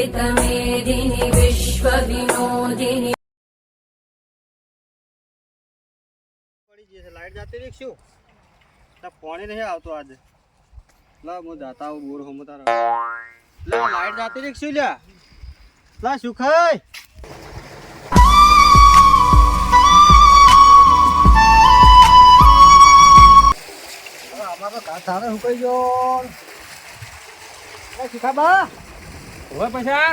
वेदमेदिनि विश्वविनोदिनि પડી ગઈ છે લાઈટ જતી રહી શું તા પાણી નહીં આવતો આજે લા હું જાતા આવું બોર હમ તારા લા લાઈટ જતી રહી શું લ્યા લા સુખાઈ અમારો ઘાસ સારો સુકાઈ ગયો એ સુખાબા હવે પૈસા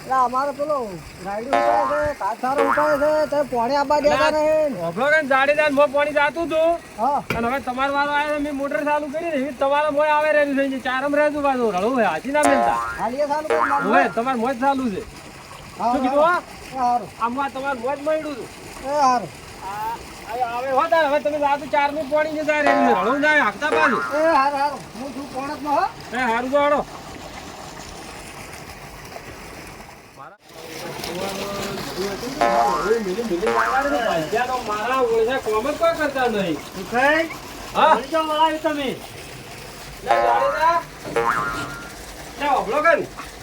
એટલે અમારે પેલો ઉપાય છે સારો છે તે પાણી આપવા દેતા નહીં. ઓભળો કે જાડેદાર મો પાણી જાતું તું. હા. અને હવે તમારો વારો આવ્યો તો મેં મોટર ચાલુ કરી ને તમારા મોય આવે રહેલું છે ચારમ રહેતું પાછું. રળું હોય હાથી ના મેલતા. હાલીએ સારું કરી હવે તમારે મોજ ચાલુ છે. હા, શું કીધું હા. હા? હારું. આમાં તમારે મોજ મળ્યું હતું. એ આ આવે હો તાર. હવે તમે જાતું ચારનું પાણી જતા રહેલું રળું જાય હાંકતા પાછું. એ હારું, હારું. હું છું પોણકનો હો. એ હારું તો કરતા નહીં સુખાઈ, હા વળાવી તમે.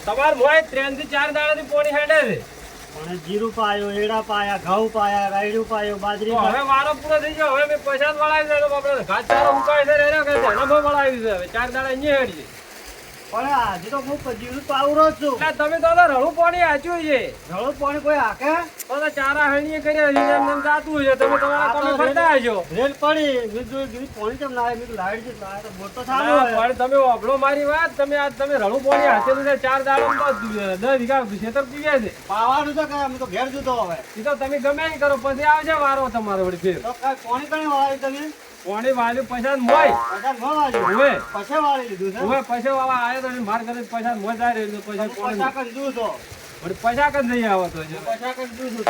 તમાર મોય ત્રણથી ચાર દાડાથી પોણી હેડે છે જીરું પાયો એડા પાયા ઘઉં પાયા રાયડું પાયો બાજરી હવે વારો પૂરો થઈ ગયો હવે મેં પૈસા વળાવી દે તો વળાવી છે હવે ચાર દાડા અહીંયા હેડી પણ આજે તો હું જીરું પાવરો જ છું. એટલે તમે તો તો રળું પાણી આચ્યું છે. રળું પાણી કોઈ હાકે? તો તો ચારા હણીએ કર્યા છે એમ એમ જાતું છે. તમે તમારા તમે ફરતા હશો. રેલ પડી. જોયું પાણી કેમ લાવે? આવે મેં લાઈટ છે તો તો સારું પણ તમે ઓગળો મારી વાત. તમે આજ તમે રળું પાણી હાચેલું છે ચાર દાડો દસ વીઘા ખેતર પીવે છે. પાવાનું તો કઈ અમે તો ઘેર જુદો હવે. એ તો તમે ગમે એ કરો પછી આવશે વારો તમારો વળી ફેર. તો કાંઈ પાણી કઈ વાળાવી તમે? પાણી વાળ્યું પૈસા મોય. પૈસા વાળ્યું હવે. પછી વાળી લીધું છે? હવે પૈસા વાળા આવ્યો તો માર ઘરે પૈસા મોય જાય રહ્યો પૈસા પૈસા પાણી કઈ દૂધ તો પણ પૈસા કદ નહીં આવતો છે પૈસા કઈ દૂધ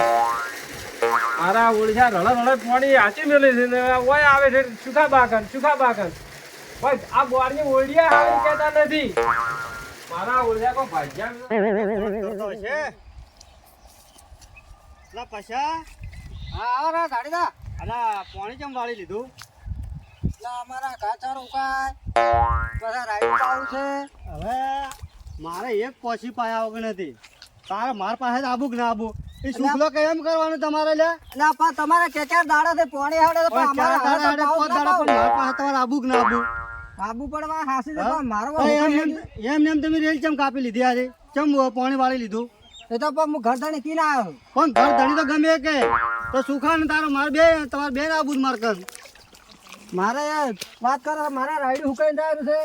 મારા ઓડિશા રળ રળ પાણી હાચી મેલે છે ને ઓય આવે છે સુખા બાકર સુખા બાકર. ભાઈ આ બોરની ઓળિયા આવે કહેતા નથી. મારા ઓળશા કો ભાજ્યા છે. લા પૈસા હા આવો રા ગાડીદા અલા પાણી કેમ વાળી લીધું? લા અમારા કાચાર ઉકાય બધા રાઈડ પાવું છે. હવે મારે એક પોછી પાયા વગર નથી. તારે માર પાસે જ આબુ કે ના આબુ? એ શુક્લો કેમ કરવાનું તમારે લે? એટલે પા તમારે કે ચાર દાડા થી પોણી હાડે તો પણ દાડા હાડે પાંચ દાડા પણ. માર પાસે તમારે આબુ કે ના આબુ? આબુ પડવા હાસી? તો મારો એમ એમ એમ એમ તમે રેલ ચમ કાપી લીધી આજે? ચમ પોણી વાળી લીધું? એ તો પણ હું ઘર ધણી કી ના આવ્યો. પણ ઘર ધણી તો ગમે કે. તો સુખા ને તારો માર બે તમારે બે આબુ જ માર કર. મારે યાર વાત કરો મારા રાયડું હુકાઈ જાય છે.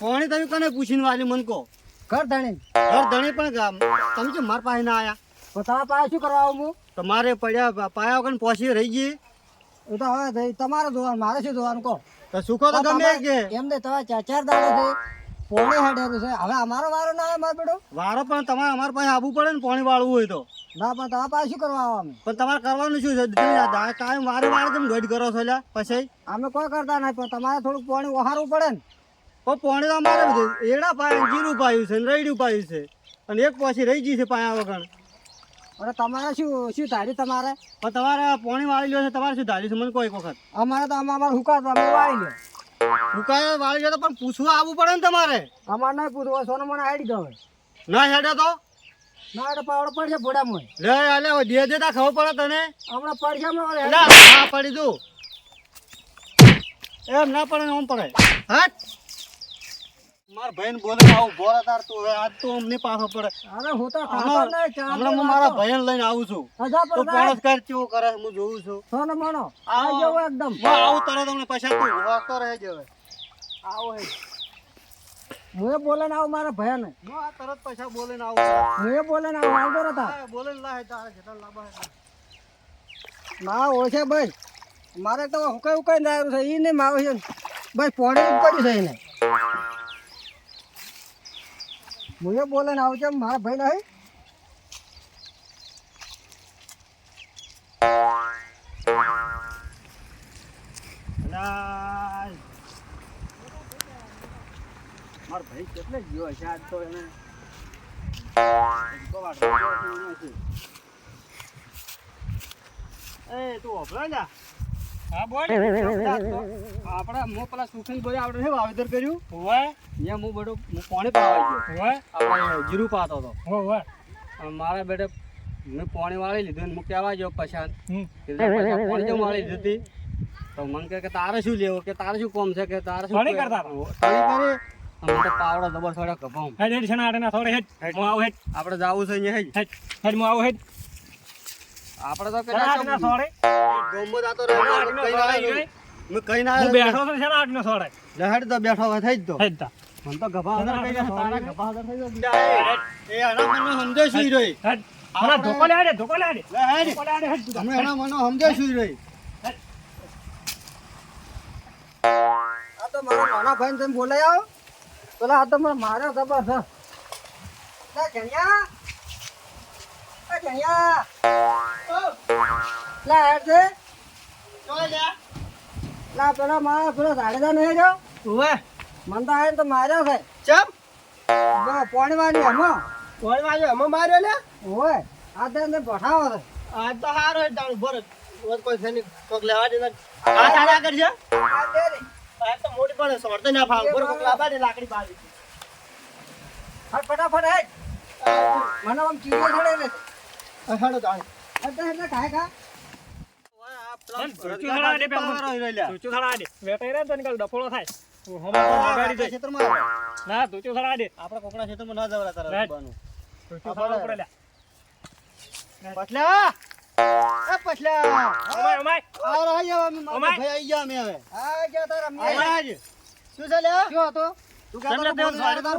પાણી તમે કને પૂછીને વાલી મન કહો? ઘર ધણી. ઘર ધણી પણ તમે જો માર પાસે ના આયા? તો તમારા પાસે શું કરવા આવું તમારે પડ્યા પાયા વગર પહોંચી રહી ગઈ. એ તો હવે તમારે જોવાનું મારે શું જોવાનું કહો? તો સુખો તો ગમે કે? એમ નહીં તમારે ચાર ચાર દાડા છે પોણી હાડેલું છે. હવે અમારો વારો ના આવે મારો બેટો? વારો પણ તમારે અમારા પાસે આવવું પડે ને પોણી વાળવું હોય તો. ના પણ તમારા પાસે શું કરવા આવો પણ તમારે કરવાનું શું છે? તમે કાયમ વારે વારે તમે દોઢ કરો છો પછી? અમે કોઈ કરતા નહીં પણ તમારે થોડુંક પોણી ઓહારવું પડે ને. પણ પાણી તો અમારે એડા પાયા જીરું પાયું છે રૈડું પાયું છે. અને એક પછી રહી ગઈ છે પાયા વગર. અને તમારે શું શું ધાર્યું તમારે? પણ તમારે પોણી વાળી લ્યો છે તમારે શું ધાર્યું છે? મને કોઈ વખત. અમારે તો અમારે હુકા તમે વાળી લે. હુકા વાળી લ્યો તો પણ પૂછવા આવવું પડે ને તમારે. અમારે નહીં પૂછવું સોનો મને હાડી ગયો ના હેડે તો. ના એટલે પાવડો પડશે ફોડામાં લે અલે ધીરે ધીરે ખબર પડે તને. હમણાં પડશે ના પડી દઉં એમ ના પડે ને પડે. હટ. માર ભાઈને બોલે આવું બોરા તાર તું હવે આજ તો અમને પાછો પડે. અરે હું તો હમણાં હું મારા ભાઈ લઈને આવું છું. તો પણ કર કેવું કરે હું જોઉં છું. સોનો મોનો આવો. આવી જવો એકદમ. હું આવું તરત તમને પૈસા તું વાગતો રહે હવે. આવો હે હું બોલે ને આવું મારા ભયાને હું આ તરત પૈસા બોલે ને આવું. હું બોલે ને આવું આવતો રહેતા હા, બોલે ને લાહે તારે જેટલા લાંબા હે. ના ઓછે ભાઈ. મારે તો હું કઈ ને આવ્યું છે એ નહીં માવે છે. ભાઈ પોણી પડ્યું છે એને. હું એ બોલે ને આવશે મારા ભાઈ નહીં અલા, મારો ભાઈ કેટલે ગયો હશે આજ તો એને ધક્કો વાગતો ગયો હશે એને હશે. એ તું હોભળો લ્યા હા બોલ. આપણે હું પેલા સુખીન બોલે આપણે શું વાવેતર કર્યું? હોવે. અહીંયા હું બધું હું પાણી પાવા ગયો. હોવે. આપણે જીરું પાતો હતો. હોવે. મારા બેટે મેં પાણી વાળી લીધું ને હું કહેવા ગયો પછાન પાણી કેમ વાળી લીધી હતી? તો મને કે તારે શું લેવું? કે તારે શું કોમ છે? કે તારે શું કરતા કરી. તો પાવડો દબર થોડા કપામ હેડ હેડ છના આડે ના થોડે હેડ. હું આવું હેડ. આપણે જાવું છે અહીંયા. હેડ હેડ હું આવું હેડ. આપણે તો આડે ના થોડે ગોમો જાતો. આડનો કઈ ના આવ્યો. ઈ કઈ ના હું આવ્યો. બેઠો છું છના આડનો થોડે લહેડ તો બેઠો હોય થઈ જ તો. હેડ તા. મન તો ગભા ના, કઈ ના, તારા ગભા અંદર થઈ જાય. એ આના મને સમજે સુઈ રહી આના ધોકો લે આડે ધોકો લે આડે લહેડ. ધોકો લે આડે હેડ. તમે આના મને સમજે સુઈ રહી આ તો મારા નાના ભાઈને તમે બોલાય આવો પેલા આ તો મારા જબરદસ્ત લા જણિયા આ જણિયા લા હેડ છે લા પેલા મારા પેલો જાડેજા નહીં રહ્યો ઓવે મને તો આઈને તો માર્યો છે ચમ પાણી વાળી એમાં કોણ વાજો અમે માર્યો લે ઓય આ તો પઠાવો છે આજ તો હારો હે ભરત ઓર કોઈ ની કોક લેવા દે આ તારા કરશે આ દે રે. આ તો મોટી પડે સોરતે ના ફાવ ભર કોક લાવા દે લાકડી હા ફટાફટ હેડ મને આમ ચીડીઓ ચડે લે હાડો તાણ એટલે એટલે ખાય ખા. પણ ધોચું થડા આડે પેલા ધોચું થડા આડે વેટાઈ રહે તો નિકાલ ડફોળો થાય. હું હમણાં તો વગાડી દઈશ. ના ધોચું થડા આડે આપણા કોકના ક્ષેત્રમાં ના જવરા તારા રાઈટ. બાનું ધોચું થડા ઉપર લે પછલા એ પછલા ઓમાય ઓમાય. આવ રહી જાવ અમે મારા અમાય. ભાઈ આઈ ગયા અમે હવે. આ જા તારા મેં આઈ આજ. શું છે કયો તું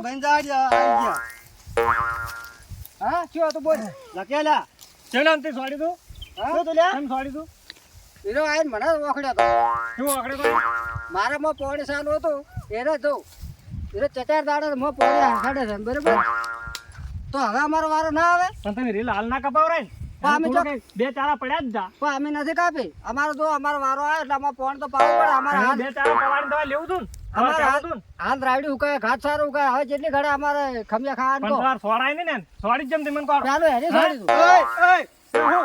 ભાઈ હા કયો હતું બોલ. લખેલા. ચલો અંતે સોડી તું શું તું લે? કેમ સોડી તું હીરો આઈને મને ઓખડ્યો શું આકડે તો મારામાં પોણી સાલું હતું એરે જો હીરો ચચાર દાડે મો પોણી હાડે છે બરોબર? તો હવે અમારો વારો ના આવે? પણ તમે રીલ હાલ ના કપાવરાય અમે તો- બે ચારા પડ્યા જ પણ અમે નથી કાપી. અમારો જો અમારો વારો આવે એટલે અમારે પોણ તો પાવું પડે અમારે બે ચારા પવાડી દવા લેવું તું અમારે તું ને. ઉકાય ઘાટ સારું ઉકાય હવે જેટલી ઘડે અમારે ખમિયા ખાવાનું પણ કહો. સોડાય નહીં ને સોડી જ તમે કહો. ચાલો હેરી સાડી તું. ઓય ઓય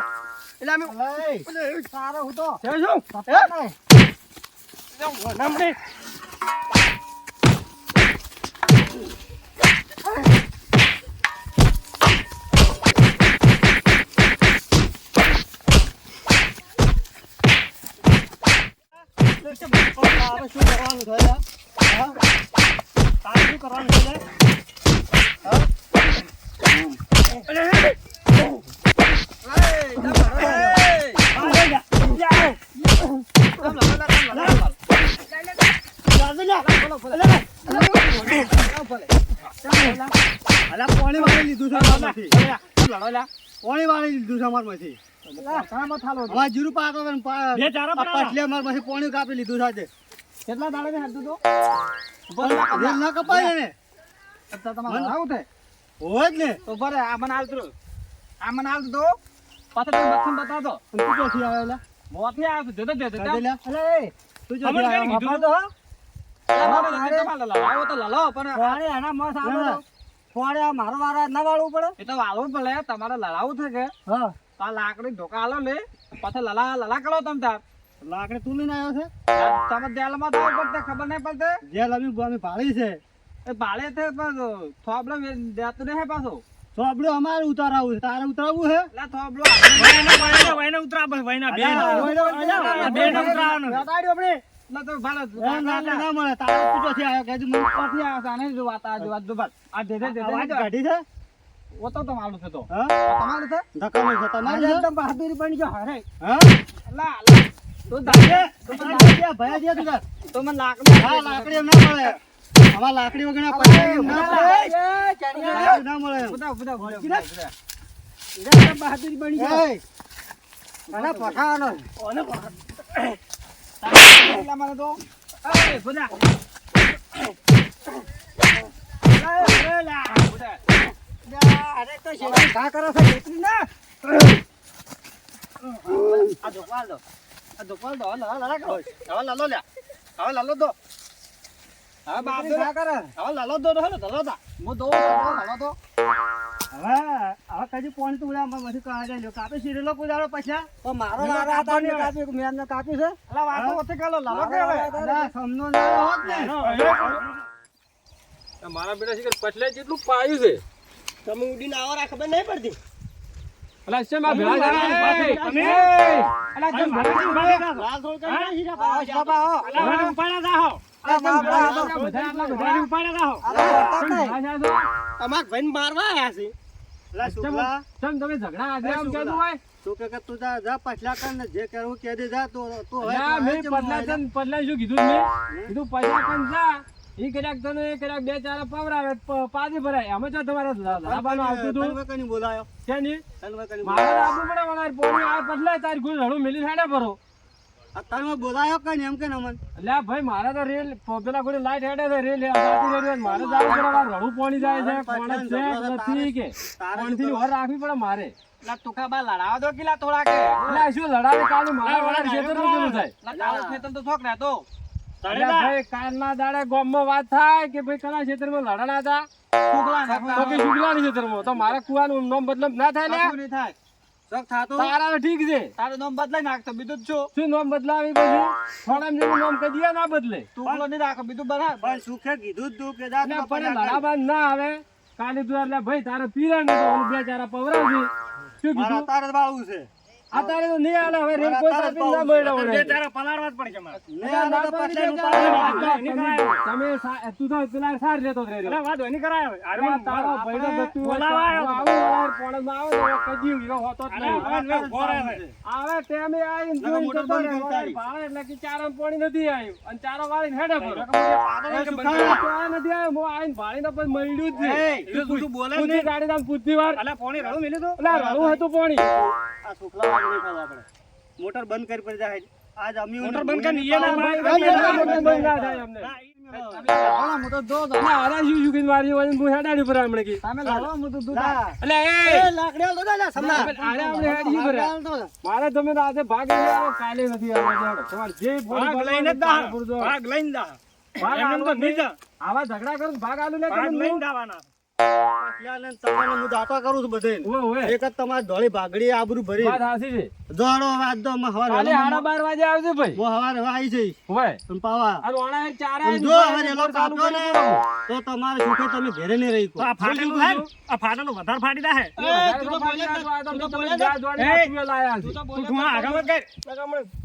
એટલે અમે સારો હું તો. છે શું નમડી શું કરવાનું? તારે શું કરવાનું છે પાણી વાળી લીધું છે પાણી વાળી લીધું છે અમારમાંથી. જીરું પાકો ને પા- બે ચારા આ પડાવો. પાટલી અમારમાંથી પાણી કાપી લીધું છે આજે. કેટલા દાડે ને હાથું તો? રેલ ના કપાય ને તમારે આવું થાય હોય જ ને. તો બરે આ મને હાલતું આ મને હાલતું તો. પાછળ તમે બચ્ચન બતાવતો તું. ક્યાંથી આવેલા? મોથી આવ્યો જતો જતો અલે તું જો કીધું તો તો લલો પણ એના મસ આવે તો. પોણી મારો વારો ના વાળવું પડે? એ તો વાળવું પડે. તમારે લડાવું છે કે. હા. તો આ લાકડી ધોકા આલો લે. પાછા લલા લલા કરો તમ તાર. લાકડી તું લઈને આવ્યો છે? તમે જેલમાં તો પડતે ખબર નહીં પડતે. જેલ અમે અમે ભાળી છે. એ પાળે છે પણ થોબલો દેતો નહીં પાછો. થોબલો અમારે ઉતારાવું છે. તારે ઉતારવું છે? લા થોબલો વૈને ઉતરા બસ વૈના બે બે ને ઉતરાવાનું બતાડ્યો આપણે. તો ના મળે તારે આવ્યો મને પાછી આ સાને જો વાત આ જો વાત જો આ દે દે દે અવાજ છે? ઓ તો તમારું છે તો. હા? તમારું છે? તમારે? એકદમ બહાદુરી બની જો હારે હા? અલા તો મને લાકડી મને હા લાકડી એમ ના મળે. આમાં લાકડી વગર ના ના મળે બહાદુરી બની એય, અને પઠાવાનો એટલા મને તો એ બધા અરે તો શેરડી ઘા કરે છે જેટલી ના? આ દો. ધોપાલ દો લાલા લલા કરો લ્યા હવે લાલો લાલો દો દો લાલો દા હું દો દો લાલો દો હવે હવે કદી પોણી તો ઉડા પછી કાઢે લ્યો કાપી સીરેલો કુદાડો પછા મારો મેં એમને છે અલા વાતો કાલો મારા બેટા શીખર પછલે જેટલું પાયું છે, તમે ઉડીને આવો ખબર નહીં પડતી. અલા શેમ આ ભેળા જાય? તમે? અલા જમ? લાલ થોડ હા? કરી હીરા બાબા હો અલા ઉપાડા જાહો અલા બાપા, બધા બધા ઉપાડા જાહો અલા વળતા નહીં. ભેળા જાય તો? અમાર ભાઈને મારવા આયા છે અલા શુક્લા ચમ તમે ઝઘડા આજે આમ શું હોય? તું કે કે તું જા જા પછલા કર ને જે કરવું કે દે જા તો તો હવે મેં હવે ચમ પતલા મોય તને- પતલા શું કીધું મેં? કીધું પૈસા કન જા. ઈ કદાચ તને કદાચ બે ચાર પવરાવે, પ- પાછી ભરાય. આમાં જો તમારે લ- આવતું તને કની બોલાયો. છે નહીં? તને હવે કની મારે આપવું પડે વળાર. પોણી આ પતલા તારી ગુણ મેલી ભરો. આ બોલાયો કઈ એમ કે ને એટલે ભાઈ મારે તો રેલ પેલા કોઈ લાઈટ હેડે છે રેલ મારે જવું પડે આ પોણી જાય છે કોણ છે નથી કે. કોણથી ઓર રાખવી પડે મારે. લા તુકા બા લડાવા દો કિલા થોડા કે એટલે શું લડાવે? કાલે મારા વળાર ખેતરનું થાય. તો થોક રહેતો એટલે ભાઈ કાલના દાડે ગામમાં વાત થાય કે ભાઈ કલા ક્ષેત્રમાં લડણા હતા? તો કે શુક્લાના ક્ષેત્રમાં. તો મારા કુવાનું નામ બદલામ ના થાય લે નહીં થાય. શોખ થાતો. તારા ઠીક છે. તારું નામ બદલાઈ નાખતો બીજું છું. શું નામ બદલાવી પછી? થોડા જેવું નામ કહી દે ના બદલે. ટુકડો નહીં રાખો બીજું બરાબર. પણ સુખે કીધું તું કે જા એટલે તું પણ પછા કર. લડાબાન ના આવે. કાલે તું એટલે ભાઈ તારે પીરા ને તો ઓલું બે ચારા પવરાવજે શું કીધું? તારે બાવું છે. અત્યારે તો નહીં આલે હવે રેલ કોઈ કાપીને ના મળ્યો વળે. તારા આલે તો ના પછલા ના ના તમે- તમે તું તો પેલા સાર જ રહેલો. અરે તારો ભાઈ તો ગતું હોય તો હું આવું યાર, પોણમાં આવો તો હવે કદી હીરો હોતો જ નહીં. આવે ટેમે આવીને જોઈને. કરતા ભાડે એટલે કે ચારામાં પાણી નથી આવ્યું અને ચારો વાળીને હેડે પર નથી આવ્યો હું આવીને ભાળીને પછી મળ્યું જ છે. તું બોલે નહીં? ગાડી આમ પૂછી તો અલા, રડું હતું પાણી. આ વાળું આપણે. મોટર બંધ કરી પડી જાય આજ અમી મોટર બંધ કરી ઈએ ના બંધ ના થાય અમને. હા, દો. આરા હું હેડાડી પર કી. લાવો, દૂધ. એ! જા, સમના. આરે આપણે હેડી ભર્યા. લાકડી આલ દો. મારે તમે તો આજે ભાગ લઈને કાલે નથી. તમારે જે. ભાગ નહીં. આવા ઝઘડા કરો ભાગ આલુ લે ને હું દાતો કરું છું બધે. એક જ તમારી ધોળી ભાગડી આબરૂ ભરી. દોડો હવે તો હવાર સાડા બાર વાગે આવજો ભાઈ. હું હવાર આવી જઈશ. ઓવે. પાવા. આ જો હવે એલો ચાલુ ને તો તમારે સુખે તમે ઘેરે નહીં રહી વધારે તો ફાડી નાખો, આ તો મેં તમને જ્યાં દોડીને આટલું લાયા છે. જો હળો. એ લડાવાનું હવે લે, એ, એ, એ, ભાઈ ફોન જવા તો ભાઈ, થાય. હળો, હળો,